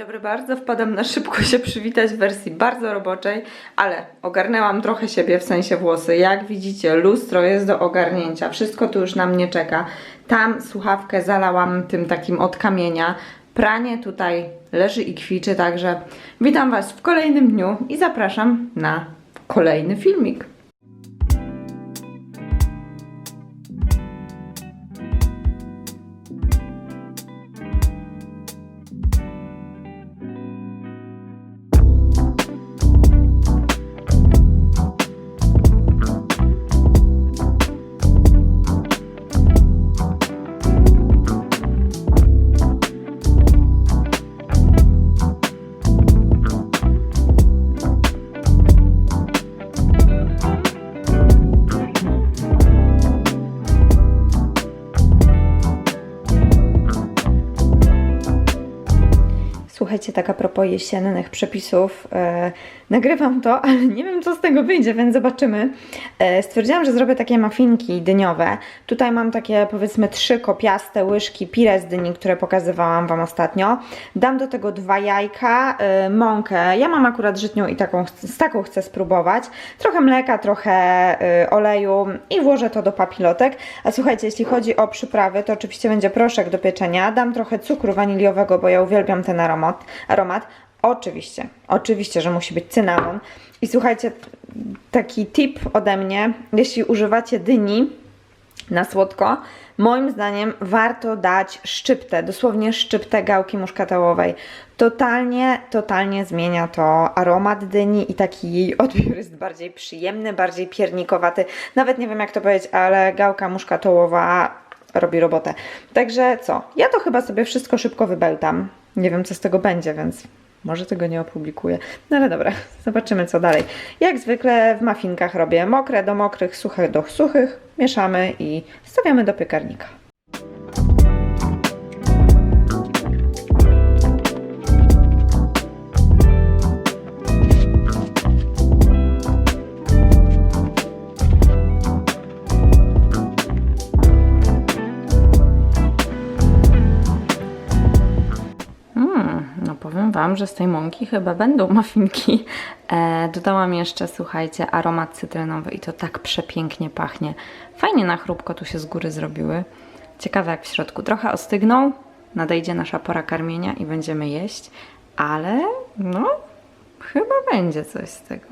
dobry bardzo. Wpadam na szybko się przywitać w wersji bardzo roboczej, ale ogarnęłam trochę siebie, w sensie włosy. Jak widzicie, lustro jest do ogarnięcia. Wszystko tu już na mnie czeka. Tam słuchawkę zalałam tym takim od kamienia. Pranie tutaj leży i kwiczy, także witam Was w kolejnym dniu i zapraszam na kolejny filmik. Słuchajcie, tak propos jesiennych przepisów, e, nagrywam to, ale nie wiem co z tego wyjdzie, więc zobaczymy. E, stwierdziłam, że zrobię takie muffinki dyniowe. Tutaj mam takie powiedzmy trzy kopiaste łyżki pire z dyni, które pokazywałam Wam ostatnio. Dam do tego dwa jajka, e, mąkę. Ja mam akurat żytnią i taką, z taką chcę spróbować. Trochę mleka, trochę e, oleju i włożę to do papilotek. A słuchajcie, jeśli chodzi o przyprawy, to oczywiście będzie proszek do pieczenia. Dam trochę cukru waniliowego, bo ja uwielbiam ten aromat. Aromat. Oczywiście, oczywiście, że musi być cynamon. I słuchajcie, taki tip ode mnie, jeśli używacie dyni na słodko, moim zdaniem warto dać szczyptę, dosłownie szczyptę gałki muszkatałowej. Totalnie, totalnie zmienia to aromat dyni i taki jej odbiór jest bardziej przyjemny, bardziej piernikowaty. Nawet nie wiem jak to powiedzieć, ale gałka muszkatołowa robi robotę. Także co? Ja to chyba sobie wszystko szybko wybełtam. Nie wiem co z tego będzie, więc może tego nie opublikuję. No ale dobra, zobaczymy co dalej. Jak zwykle w muffinkach robię mokre do mokrych, suche do suchych. Mieszamy i stawiamy do piekarnika. Powiem Wam, że z tej mąki chyba będą muffinki. E, dodałam jeszcze, słuchajcie, aromat cytrynowy i to tak przepięknie pachnie. Fajnie na chrupko tu się z góry zrobiły. Ciekawe jak w środku. Trochę ostygną, nadejdzie nasza pora karmienia i będziemy jeść, ale no, chyba będzie coś z tego.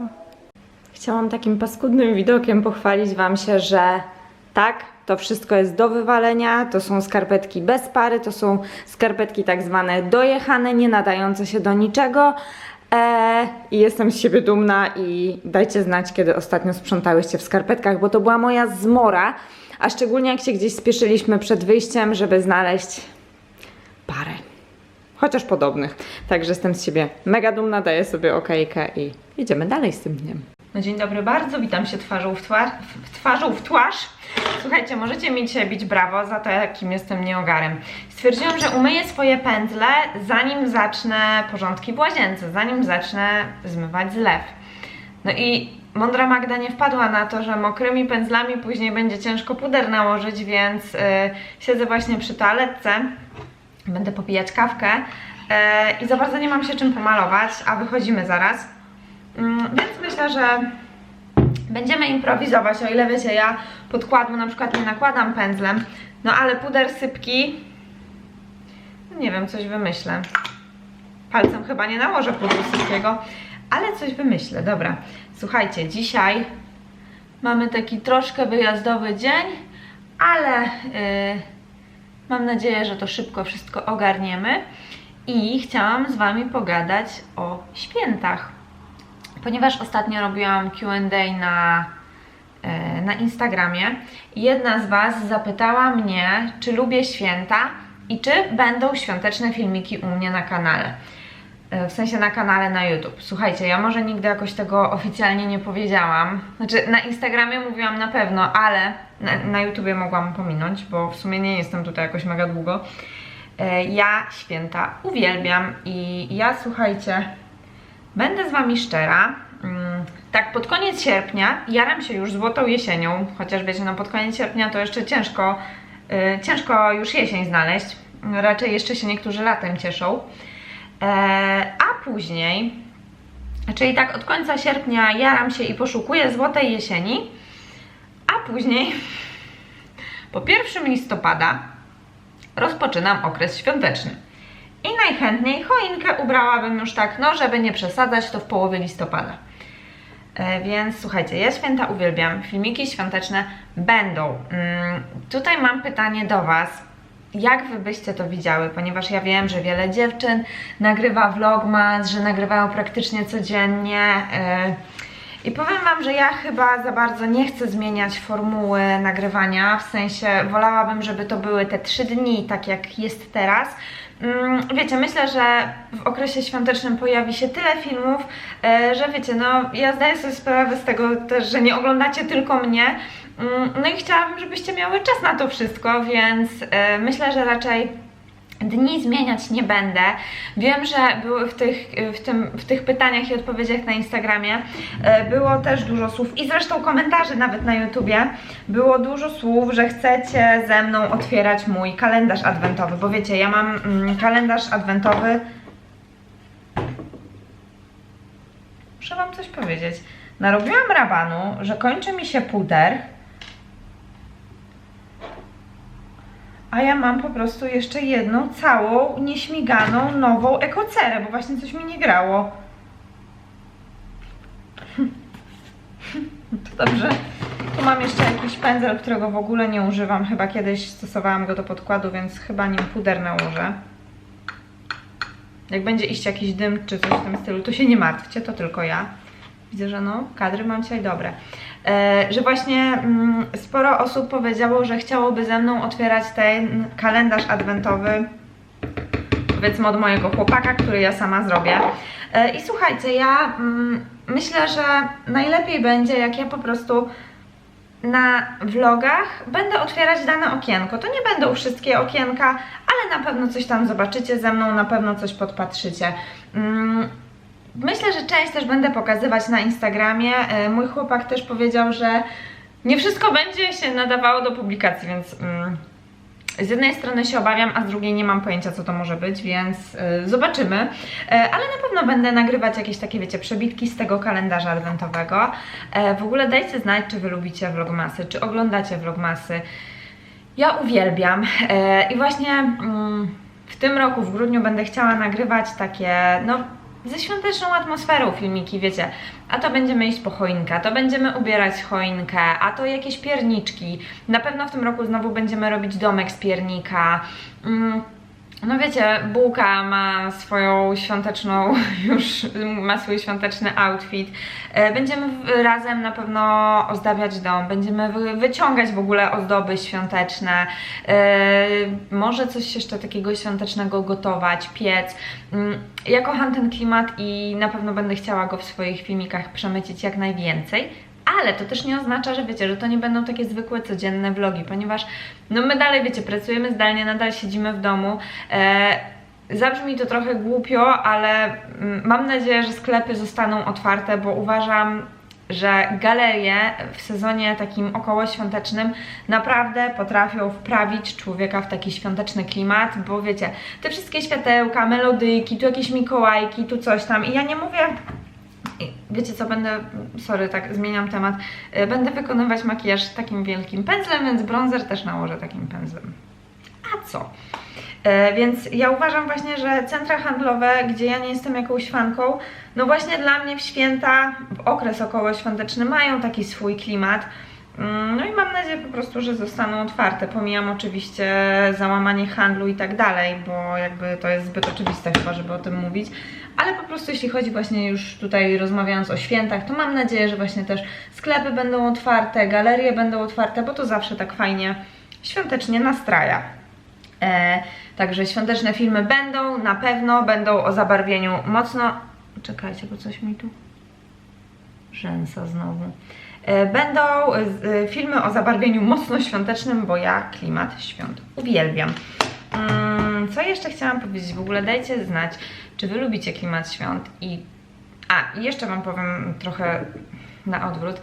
Chciałam takim paskudnym widokiem pochwalić Wam się, że tak, to wszystko jest do wywalenia, to są skarpetki bez pary, to są skarpetki tak zwane dojechane, nie nadające się do niczego. Eee, I jestem z siebie dumna i dajcie znać, kiedy ostatnio sprzątałyście w skarpetkach, bo to była moja zmora, a szczególnie jak się gdzieś spieszyliśmy przed wyjściem, żeby znaleźć parę. Chociaż podobnych. Także jestem z siebie mega dumna, daję sobie okejkę i idziemy dalej z tym dniem. No dzień dobry bardzo, witam się twarzą w, twarz, w twarzą w twarz. Słuchajcie, możecie mi dzisiaj bić brawo za to, jakim jestem nieogarem. Stwierdziłam, że umyję swoje pędzle, zanim zacznę porządki w łazience, zanim zacznę zmywać zlew. No i mądra Magda nie wpadła na to, że mokrymi pędzlami później będzie ciężko puder nałożyć, więc yy, siedzę właśnie przy toaletce, będę popijać kawkę yy, i za bardzo nie mam się czym pomalować, a wychodzimy zaraz. Mm, więc myślę, że będziemy improwizować, o ile wiecie, ja podkładu na przykład nie nakładam pędzlem, no ale puder sypki, no nie wiem, coś wymyślę. Palcem chyba nie nałożę pudru sypkiego, ale coś wymyślę. Dobra, słuchajcie, dzisiaj mamy taki troszkę wyjazdowy dzień, ale yy, mam nadzieję, że to szybko wszystko ogarniemy i chciałam z Wami pogadać o świętach ponieważ ostatnio robiłam QA na, e, na Instagramie jedna z Was zapytała mnie, czy lubię święta i czy będą świąteczne filmiki u mnie na kanale. E, W sensie na kanale na YouTube. Słuchajcie, ja może nigdy jakoś tego oficjalnie nie powiedziałam. Znaczy, na Instagramie mówiłam na pewno, ale na, na YouTubie mogłam pominąć, bo w sumie nie jestem tutaj jakoś mega długo. E, Ja święta uwielbiam i ja, słuchajcie, Będę z Wami szczera. mm, Tak, pod koniec sierpnia jaram się już złotą jesienią, chociaż wiecie, no pod koniec sierpnia to jeszcze ciężko, y, ciężko już jesień znaleźć. Raczej jeszcze się niektórzy latem cieszą. E, a później, czyli tak od końca sierpnia jaram się i poszukuję złotej jesieni, a później po 1 listopada rozpoczynam okres świąteczny. I najchętniej choinkę ubrałabym już tak, no żeby nie przesadzać, to w połowie listopada. E, Więc słuchajcie, ja święta uwielbiam, filmiki świąteczne będą. Mm, tutaj mam pytanie do Was. Jak Wy byście to widziały? Ponieważ ja wiem, że wiele dziewczyn nagrywa vlogmas, że nagrywają praktycznie codziennie. e, I powiem Wam, że ja chyba za bardzo nie chcę zmieniać formuły nagrywania, w sensie wolałabym, żeby to były te trzy dni, tak jak jest teraz. Mm, Wiecie, myślę, że w okresie świątecznym pojawi się tyle filmów, e, że wiecie, no ja zdaję sobie sprawę z tego też, że nie oglądacie tylko mnie. Mm, No i chciałabym, żebyście miały czas na to wszystko, więc e, myślę, że raczej Dni zmieniać nie będę. Wiem, że były w tych, w, tym, w tych pytaniach i odpowiedziach na Instagramie e, było też dużo słów i zresztą komentarzy nawet na YouTubie było dużo słów, że chcecie ze mną otwierać mój kalendarz adwentowy, bo wiecie, ja mam mm, kalendarz adwentowy Muszę Wam coś powiedzieć. Narobiłam rabanu, że kończy mi się puder, a ja mam po prostu jeszcze jedną całą, nieśmiganą, nową ekocerę, bo właśnie coś mi nie grało. To dobrze. Tu mam jeszcze jakiś pędzel, którego w ogóle nie używam. Chyba kiedyś stosowałam go do podkładu, więc chyba nim puder nałożę. Jak będzie iść jakiś dym czy coś w tym stylu, to się nie martwcie, to tylko ja. Widzę, że no, kadry mam dzisiaj dobre. E, że właśnie mm, sporo osób powiedziało, że chciałoby ze mną otwierać ten kalendarz adwentowy, powiedzmy od mojego chłopaka, który ja sama zrobię. E, I słuchajcie, ja mm, myślę, że najlepiej będzie, jak ja po prostu na vlogach będę otwierać dane okienko. To nie będą wszystkie okienka, ale na pewno coś tam zobaczycie ze mną, na pewno coś podpatrzycie. Myślę, że część też będę pokazywać na Instagramie. E, Mój chłopak też powiedział, że nie wszystko będzie się nadawało do publikacji, więc mm, z jednej strony się obawiam, a z drugiej nie mam pojęcia, co to może być, więc y, zobaczymy. E, ale na pewno będę nagrywać jakieś takie, wiecie, przebitki z tego kalendarza adwentowego. E, w ogóle dajcie znać, czy wy lubicie vlogmasy, czy oglądacie vlogmasy. Ja uwielbiam e, i właśnie mm, w tym roku, w grudniu, będę chciała nagrywać takie, no, ze świąteczną atmosferą filmiki, wiecie. A to będziemy iść po choinkę, to będziemy ubierać choinkę, a to jakieś pierniczki. Na pewno w tym roku znowu będziemy robić domek z piernika. Mm. No wiecie, bułka ma swoją świąteczną, już ma swój świąteczny outfit. E, Będziemy razem na pewno ozdabiać dom, będziemy wy- wyciągać w ogóle ozdoby świąteczne, e, może coś jeszcze takiego świątecznego gotować, piec. Mm, Ja kocham ten klimat i na pewno będę chciała go w swoich filmikach przemycić jak najwięcej. Ale to też nie oznacza, że wiecie, że to nie będą takie zwykłe, codzienne vlogi, ponieważ no my dalej, wiecie, pracujemy zdalnie, nadal siedzimy w domu. E, zabrzmi to trochę głupio, ale mm, mam nadzieję, że sklepy zostaną otwarte, bo uważam, że galerie w sezonie takim okołoświątecznym naprawdę potrafią wprawić człowieka w taki świąteczny klimat, bo wiecie, te wszystkie światełka, melodyjki, tu jakieś mikołajki, tu coś tam i ja nie mówię Wiecie co, będę, sorry, tak zmieniam temat, y, będę wykonywać makijaż takim wielkim pędzlem, więc bronzer też nałożę takim pędzlem. A co? E, Więc ja uważam właśnie, że centra handlowe, gdzie ja nie jestem jakąś fanką, no właśnie dla mnie w święta, w okres okołoświąteczny mają taki swój klimat. Mm, No i mam nadzieję po prostu, że zostaną otwarte. Pomijam oczywiście załamanie handlu i tak dalej, bo jakby to jest zbyt oczywiste chyba, żeby o tym mówić. Ale po prostu jeśli chodzi właśnie już tutaj rozmawiając o świętach, to mam nadzieję, że właśnie też sklepy będą otwarte, galerie będą otwarte, bo to zawsze tak fajnie świątecznie nastraja. E, także świąteczne filmy będą, na pewno będą o zabarwieniu mocno. Czekajcie, bo coś mi tu. Rzęsa znowu. E, Będą e, e, filmy o zabarwieniu mocno świątecznym, bo ja klimat świąt uwielbiam. Mm, Co jeszcze chciałam powiedzieć? W ogóle dajcie znać, czy wy lubicie klimat świąt i. A, jeszcze wam powiem trochę na odwrót.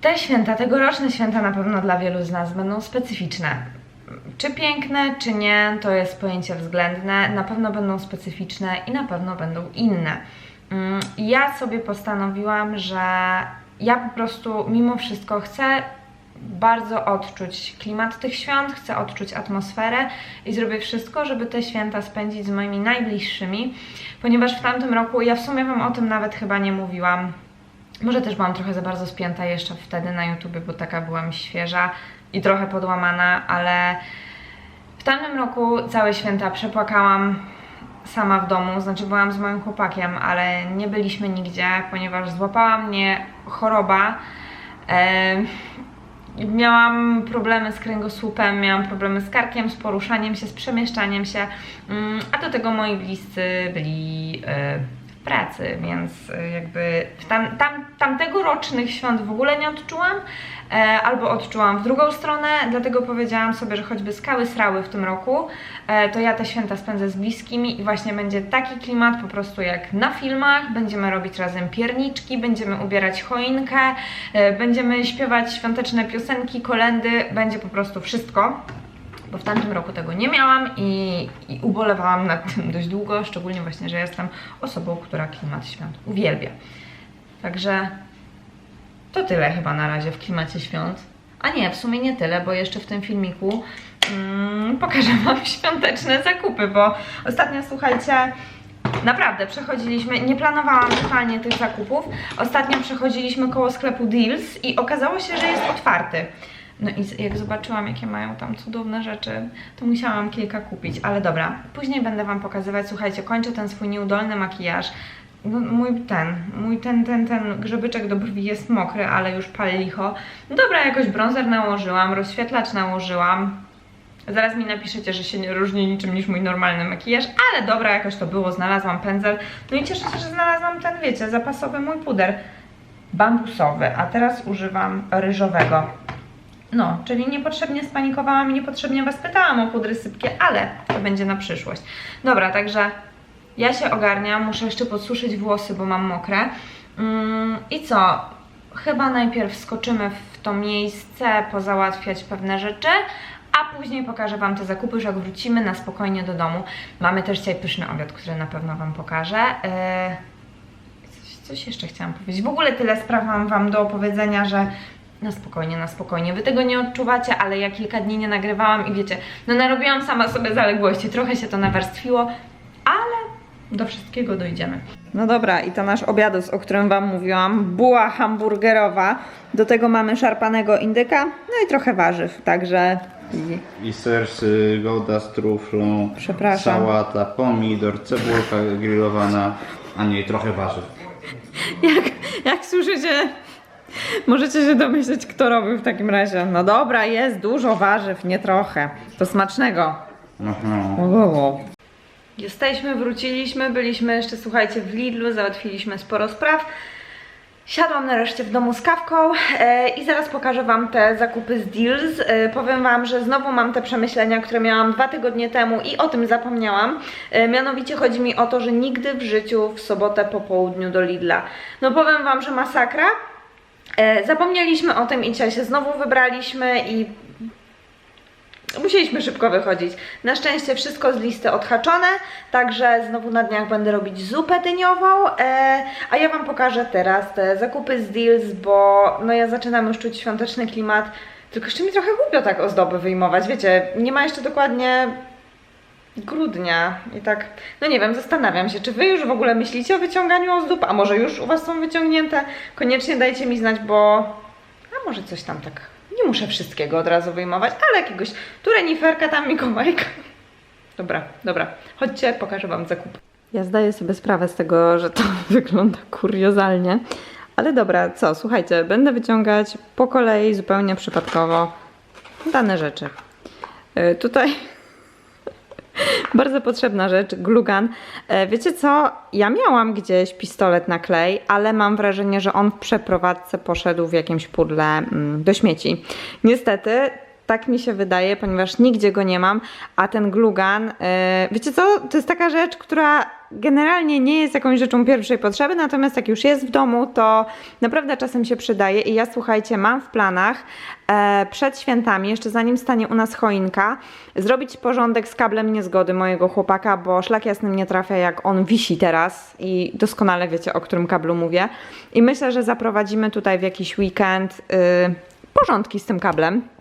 Te święta, tegoroczne święta na pewno dla wielu z nas będą specyficzne. Czy piękne, czy nie, to jest pojęcie względne. Na pewno będą specyficzne i na pewno będą inne. Mm, Ja sobie postanowiłam, że ja po prostu mimo wszystko chcę bardzo odczuć klimat tych świąt, chcę odczuć atmosferę i zrobię wszystko, żeby te święta spędzić z moimi najbliższymi, ponieważ w tamtym roku, ja w sumie Wam o tym nawet chyba nie mówiłam, może też byłam trochę za bardzo spięta jeszcze wtedy na YouTubie, bo taka byłam świeża i trochę podłamana, ale w tamtym roku całe święta przepłakałam sama w domu, znaczy byłam z moim chłopakiem, ale nie byliśmy nigdzie, ponieważ złapała mnie choroba. Miałam problemy z kręgosłupem, miałam problemy z karkiem, z poruszaniem się, z przemieszczaniem się, mm, a do tego moi bliscy byli e, pracy, więc e, jakby tam, tam, tamtegorocznych świąt w ogóle nie odczułam, e, albo odczułam w drugą stronę, dlatego powiedziałam sobie, że choćby skały srały w tym roku, e, to ja te święta spędzę z bliskimi i właśnie będzie taki klimat po prostu jak na filmach, będziemy robić razem pierniczki, będziemy ubierać choinkę, e, będziemy śpiewać świąteczne piosenki, kolendy, będzie po prostu wszystko bo w tamtym roku tego nie miałam i, i ubolewałam nad tym dość długo, szczególnie właśnie, że jestem osobą, która klimat świąt uwielbia. Także to tyle chyba na razie w klimacie świąt. A nie, w sumie nie tyle, bo jeszcze w tym filmiku mm, pokażę Wam świąteczne zakupy, bo ostatnio słuchajcie, Naprawdę, przechodziliśmy, nie planowałam totalnie tych zakupów. Ostatnio przechodziliśmy koło sklepu Deals i okazało się, że jest otwarty. No i jak zobaczyłam, jakie mają tam cudowne rzeczy, to musiałam kilka kupić, ale dobra, później będę Wam pokazywać. Słuchajcie, kończę ten swój nieudolny makijaż. No, mój ten, mój ten, ten, ten grzebyczek do brwi jest mokry, ale już pali licho. Dobra, jakoś bronzer nałożyłam, rozświetlacz nałożyłam. Zaraz mi napiszecie, że się nie różni niczym niż mój normalny makijaż, ale dobra, jakoś to było, znalazłam pędzel. No i cieszę się, że znalazłam ten, wiecie, zapasowy mój puder bambusowy, a teraz używam ryżowego. No, czyli niepotrzebnie spanikowałam i niepotrzebnie Was pytałam o pudry sypkie, ale to będzie na przyszłość. Dobra, także ja się ogarniam, muszę jeszcze podsuszyć włosy, bo mam mokre. Mm, I co? Chyba najpierw skoczymy w to miejsce, pozałatwiać pewne rzeczy, a później pokażę Wam te zakupy, że jak wrócimy na spokojnie do domu. Mamy też dzisiaj pyszny obiad, który na pewno Wam pokażę. Yy... Coś, coś jeszcze chciałam powiedzieć. W ogóle tyle spraw mam Wam do opowiedzenia, że na spokojnie, na spokojnie. Wy tego nie odczuwacie, ale ja kilka dni nie nagrywałam i wiecie, no narobiłam sama sobie zaległości, trochę się to nawarstwiło, ale do wszystkiego dojdziemy. No dobra, i to nasz obiadus, o którym Wam mówiłam, buła hamburgerowa. Do tego mamy szarpanego indyka, no i trochę warzyw, także I ser z gouda z truflą, Przepraszam. sałata, pomidor, cebulka grillowana, a nie, trochę warzyw. Jak, jak słyszycie, możecie się domyśleć, kto robił w takim razie. No dobra, jest dużo warzyw, nie trochę. To smacznego. Aha. Jesteśmy, wróciliśmy, byliśmy jeszcze, słuchajcie, w Lidlu, załatwiliśmy sporo spraw. Siadłam nareszcie w domu z kawką e, i zaraz pokażę Wam te zakupy z Deals. E, powiem Wam, że znowu mam te przemyślenia, które miałam dwa tygodnie temu i o tym zapomniałam. E, mianowicie chodzi mi o to, że nigdy w życiu w sobotę po południu do Lidla. No powiem Wam, że masakra. E, zapomnieliśmy o tym i dzisiaj się znowu wybraliśmy i musieliśmy szybko wychodzić. Na szczęście wszystko z listy odhaczone, także znowu na dniach będę robić zupę dyniową, e, a ja Wam pokażę teraz te zakupy z Deals, bo no ja zaczynam już czuć świąteczny klimat, tylko jeszcze mi trochę głupio tak ozdoby wyjmować, wiecie, nie ma jeszcze dokładnie grudnia i tak, no nie wiem, zastanawiam się, czy Wy już w ogóle myślicie o wyciąganiu ozdób, a może już u Was są wyciągnięte? Koniecznie dajcie mi znać, bo a może coś tam tak. Nie muszę wszystkiego od razu wyjmować, ale jakiegoś tu reniferka, tam Mikołajka. Dobra, dobra. Chodźcie, pokażę Wam zakup. Ja zdaję sobie sprawę z tego, że to wygląda kuriozalnie. Ale dobra, co? Słuchajcie, będę wyciągać po kolei, zupełnie przypadkowo dane rzeczy. Yy, tutaj bardzo potrzebna rzecz, glugan. E, Wiecie co? Ja miałam gdzieś pistolet na klej, ale mam wrażenie, że on w przeprowadzce poszedł w jakimś pudle mm, do śmieci. Niestety, tak mi się wydaje, ponieważ nigdzie go nie mam, a ten glugan, e, wiecie co? To jest taka rzecz, która generalnie nie jest jakąś rzeczą pierwszej potrzeby, natomiast jak już jest w domu, to naprawdę czasem się przydaje. I ja słuchajcie, mam w planach e, przed świętami, jeszcze zanim stanie u nas choinka, zrobić porządek z kablem niezgody mojego chłopaka, bo szlak jasny nie trafia, jak on wisi teraz i doskonale wiecie, o którym kablu mówię. I myślę, że zaprowadzimy tutaj w jakiś weekend y, porządki z tym kablem.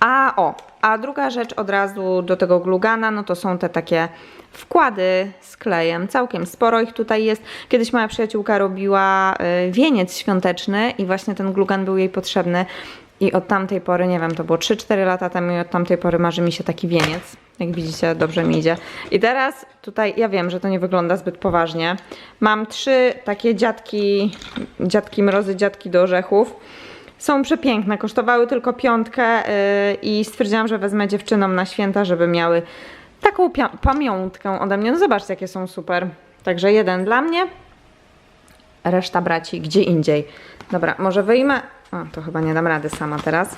A o, a druga rzecz od razu do tego glugana, no to są te takie wkłady z klejem. Całkiem sporo ich tutaj jest. Kiedyś moja przyjaciółka robiła y, wieniec świąteczny i właśnie ten glugan był jej potrzebny. I od tamtej pory, nie wiem, to było 3-4 lata temu i od tamtej pory marzy mi się taki wieniec. Jak widzicie, dobrze mi idzie. I teraz tutaj, ja wiem, że to nie wygląda zbyt poważnie. Mam trzy takie dziadki, dziadki mrozy, dziadki do orzechów. Są przepiękne, kosztowały tylko piątkę yy, i stwierdziłam, że wezmę dziewczynom na święta, żeby miały taką pamiątkę ode mnie. No zobaczcie, jakie są super. Także jeden dla mnie, reszta braci gdzie indziej. Dobra, może wyjmę. O, to chyba nie dam rady sama teraz.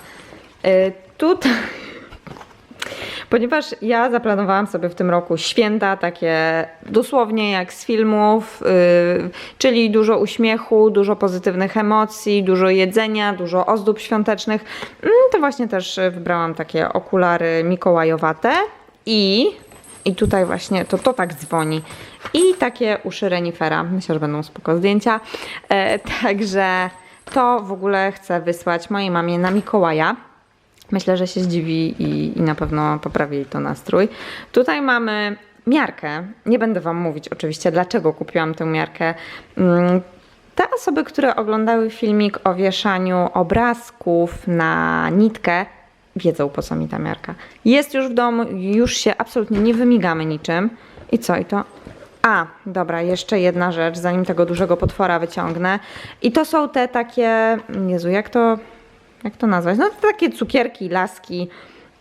Yy, tutaj. Ponieważ ja zaplanowałam sobie w tym roku święta takie dosłownie jak z filmów, yy, czyli dużo uśmiechu, dużo pozytywnych emocji, dużo jedzenia, dużo ozdób świątecznych, mm, to właśnie też wybrałam takie okulary mikołajowate i, i tutaj właśnie to, to tak dzwoni. I takie uszy renifera. Myślę, że będą spoko zdjęcia. E, także to w ogóle chcę wysłać mojej mamie na Mikołaja. Myślę, że się zdziwi i, i na pewno poprawi jej to nastrój. Tutaj mamy miarkę. Nie będę Wam mówić oczywiście, dlaczego kupiłam tę miarkę. Mm, Te osoby, które oglądały filmik o wieszaniu obrazków na nitkę, wiedzą po co mi ta miarka. Jest już w domu, już się absolutnie nie wymigamy niczym. I co? I to a, dobra, jeszcze jedna rzecz, zanim tego dużego potwora wyciągnę. I to są te takie, Jezu, jak to, jak to nazwać? No to takie cukierki, laski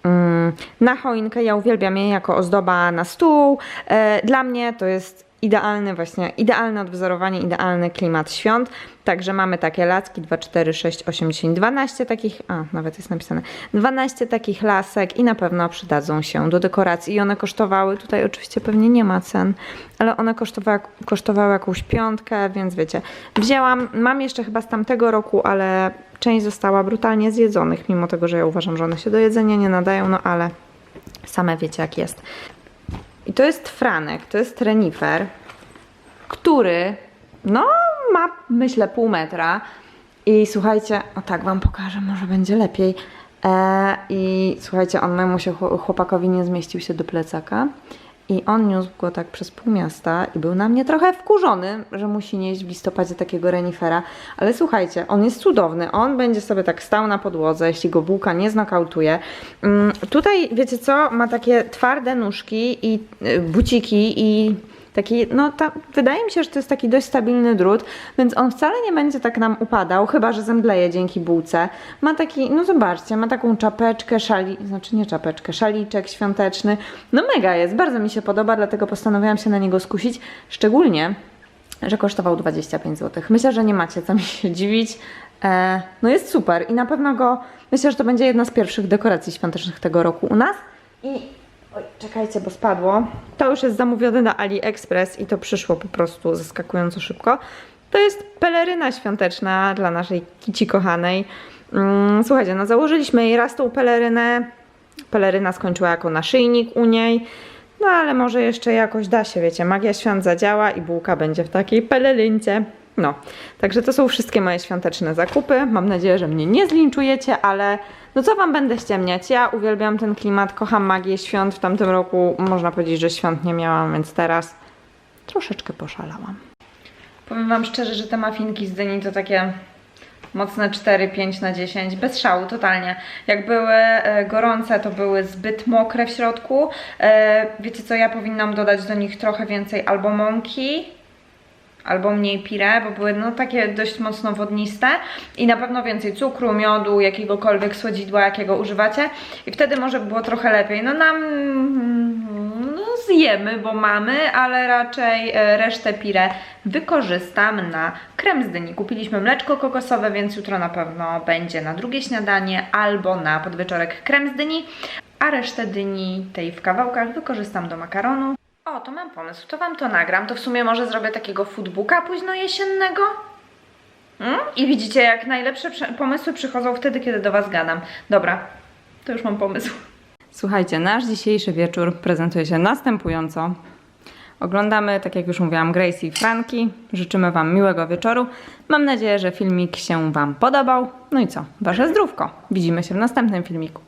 mm, na choinkę. Ja uwielbiam je jako ozdoba na stół. E, Dla mnie to jest idealny właśnie, idealne odwzorowanie, idealny klimat świąt. Także mamy takie lacki 2, 4, 6, 8, 10, 12 takich, a nawet jest napisane, 12 takich lasek i na pewno przydadzą się do dekoracji. I one kosztowały, tutaj oczywiście pewnie nie ma cen, ale one kosztowały, kosztowały jakąś piątkę, więc wiecie, wzięłam, mam jeszcze chyba z tamtego roku, ale część została brutalnie zjedzonych, mimo tego, że ja uważam, że one się do jedzenia nie nadają, no ale same wiecie jak jest. I to jest Franek, to jest renifer, który no ma myślę pół metra i słuchajcie, o tak wam pokażę, może będzie lepiej. E, I słuchajcie, on mojemu się chło- chłopakowi nie zmieścił się do plecaka i on niósł go tak przez pół miasta i był na mnie trochę wkurzony, że musi nieść w listopadzie takiego renifera. Ale słuchajcie, on jest cudowny. On będzie sobie tak stał na podłodze, jeśli go bułka nie znokautuje. Mm, tutaj, wiecie co, ma takie twarde nóżki i y, buciki i taki, no ta, wydaje mi się, że to jest taki dość stabilny drut, więc on wcale nie będzie tak nam upadał, chyba że zemdleje dzięki bułce. Ma taki, no zobaczcie, ma taką czapeczkę, szali, znaczy nie czapeczkę, szaliczek świąteczny. No mega jest, bardzo mi się podoba, dlatego postanowiłam się na niego skusić, szczególnie, że kosztował 25 zł. Myślę, że nie macie co mi się dziwić. E, no jest super i na pewno go, myślę, że to będzie jedna z pierwszych dekoracji świątecznych tego roku u nas. I Oj, czekajcie, bo spadło. To już jest zamówione na AliExpress i to przyszło po prostu zaskakująco szybko. To jest peleryna świąteczna dla naszej kici kochanej. Mm, Słuchajcie, no założyliśmy jej raz tą pelerynę. Peleryna skończyła jako naszyjnik u niej. No ale może jeszcze jakoś da się, wiecie, magia świąt zadziała i bułka będzie w takiej pelerynce. No, także to są wszystkie moje świąteczne zakupy. Mam nadzieję, że mnie nie zlinczujecie, ale no co wam będę ściemniać? Ja uwielbiam ten klimat, kocham magię świąt. W tamtym roku można powiedzieć, że świąt nie miałam, więc teraz troszeczkę poszalałam. Powiem wam szczerze, że te mafinki z dyni to takie mocne 4, 5 na 10, bez szału, totalnie. Jak były e, gorące, to były zbyt mokre w środku. E, wiecie co, ja powinnam dodać do nich trochę więcej albo mąki, albo mniej pire, bo były no takie dość mocno wodniste i na pewno więcej cukru, miodu, jakiegokolwiek słodzidła, jakiego używacie i wtedy może by było trochę lepiej. No nam no zjemy, bo mamy, ale raczej e, resztę pire wykorzystam na krem z dyni. Kupiliśmy mleczko kokosowe, więc jutro na pewno będzie na drugie śniadanie albo na podwieczorek krem z dyni, a resztę dyni tej w kawałkach wykorzystam do makaronu. O, to mam pomysł, to wam to nagram. To w sumie może zrobię takiego foodbooka późno jesiennego. Mm? I widzicie, jak najlepsze pomysły przychodzą wtedy, kiedy do was gadam. Dobra, to już mam pomysł. Słuchajcie, nasz dzisiejszy wieczór prezentuje się następująco. Oglądamy, tak jak już mówiłam, Gracie i Franki. Życzymy Wam miłego wieczoru. Mam nadzieję, że filmik się Wam podobał. No i co? Wasze zdrówko. Widzimy się w następnym filmiku.